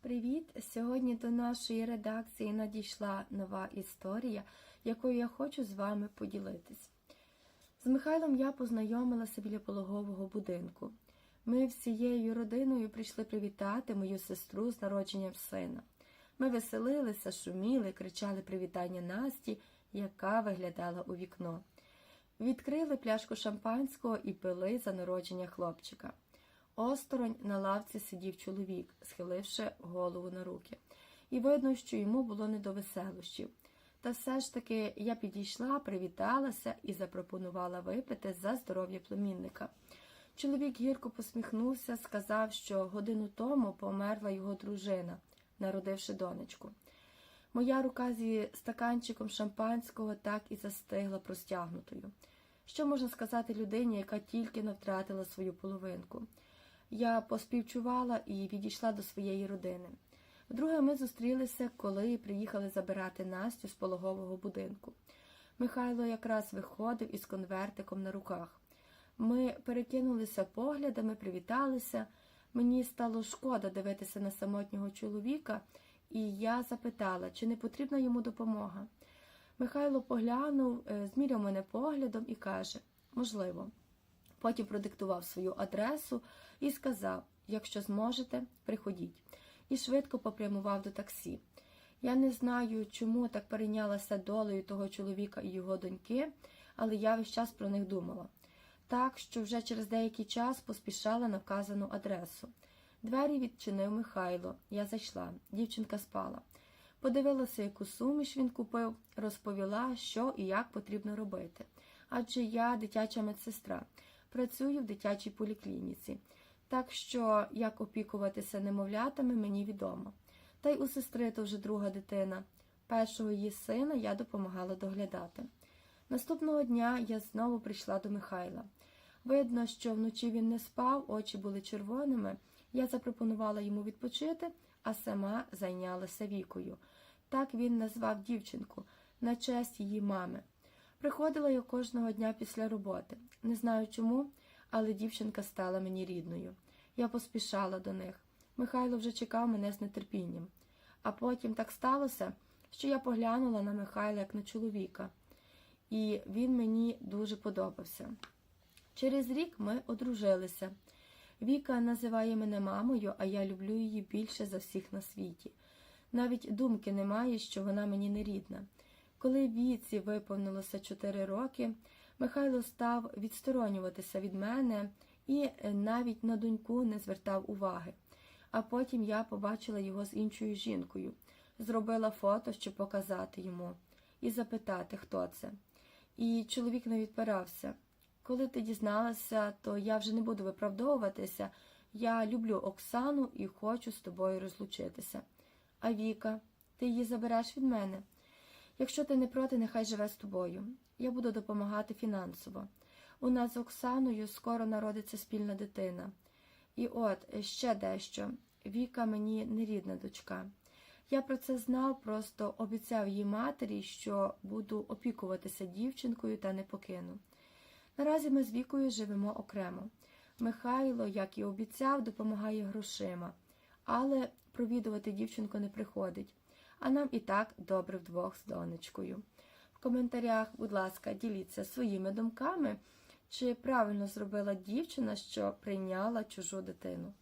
Привіт! Сьогодні до нашої редакції надійшла нова історія, якою я хочу з вами поділитись. З Михайлом я познайомилася біля пологового будинку. Ми всією родиною прийшли привітати мою сестру з народженням сина. Ми веселилися, шуміли, кричали привітання Насті, яка виглядала у вікно. Відкрили пляшку шампанського і пили за народження хлопчика. Осторонь на лавці сидів чоловік, схиливши голову на руки, і видно, що йому було не до веселощів. Та все ж таки я підійшла, привіталася і запропонувала випити за здоров'я племінника. Чоловік гірко посміхнувся, сказав, що годину тому померла його дружина, народивши донечку. Моя рука зі стаканчиком шампанського так і застигла простягнутою. Що можна сказати людині, яка тільки не втратила свою половинку? Я поспівчувала і відійшла до своєї родини. Вдруге ми зустрілися, коли приїхали забирати Настю з пологового будинку. Михайло якраз виходив із конвертиком на руках. Ми перекинулися поглядами, привіталися. Мені стало шкода дивитися на самотнього чоловіка, і я запитала, чи не потрібна йому допомога. Михайло поглянув, е, зміряв мене поглядом і каже: можливо. Потім продиктував свою адресу і сказав: якщо зможете, приходіть. І швидко попрямував до таксі. Я не знаю, чому так перейнялася долею того чоловіка і його доньки, але я весь час про них думала. Так, що вже через деякий час поспішала на вказану адресу. Двері відчинив Михайло. Я зайшла. Дівчинка спала. Подивилася, яку суміш він купив, розповіла, що і як потрібно робити. Адже я дитяча медсестра працюю в дитячій поліклініці, так що як опікуватися немовлятами мені відомо. Та й у сестри то вже друга дитина. Першого її сина я допомагала доглядати. Наступного дня я знову прийшла до Михайла. Видно, що вночі він не спав, очі були червоними. Я запропонувала йому відпочити, а сама зайнялася вікою. Так він назвав дівчинку на честь її мами. Приходила я кожного дня після роботи. Не знаю чому, але дівчинка стала мені рідною. Я поспішала до них. Михайло вже чекав мене з нетерпінням. А потім так сталося, що я поглянула на Михайла як на чоловіка, і він мені дуже подобався. Через рік ми одружилися. Віка називає мене мамою, а я люблю її більше за всіх на світі. Навіть думки немає, що вона мені не рідна. Коли віці виповнилося чотири роки, Михайло став відсторонюватися від мене і навіть на доньку не звертав уваги. А потім я побачила його з іншою жінкою, зробила фото, щоб показати йому, і запитати, хто це. І чоловік не відпирався. Коли ти дізналася, то я вже не буду виправдовуватися. Я люблю Оксану і хочу з тобою розлучитися. А Віка, ти її забереш від мене? Якщо ти не проти, нехай живе з тобою. Я буду допомагати фінансово. У нас з Оксаною скоро народиться спільна дитина. І от ще дещо. Віка мені не рідна дочка. Я про це знав, просто обіцяв їй матері, що буду опікуватися дівчинкою та не покину. Наразі ми з Вікою живемо окремо. Михайло, як і обіцяв, допомагає грошима, але провідувати дівчинку не приходить, а нам і так добре вдвох з донечкою. В коментарях, будь ласка, діліться своїми думками, чи правильно зробила дівчина, що прийняла чужу дитину.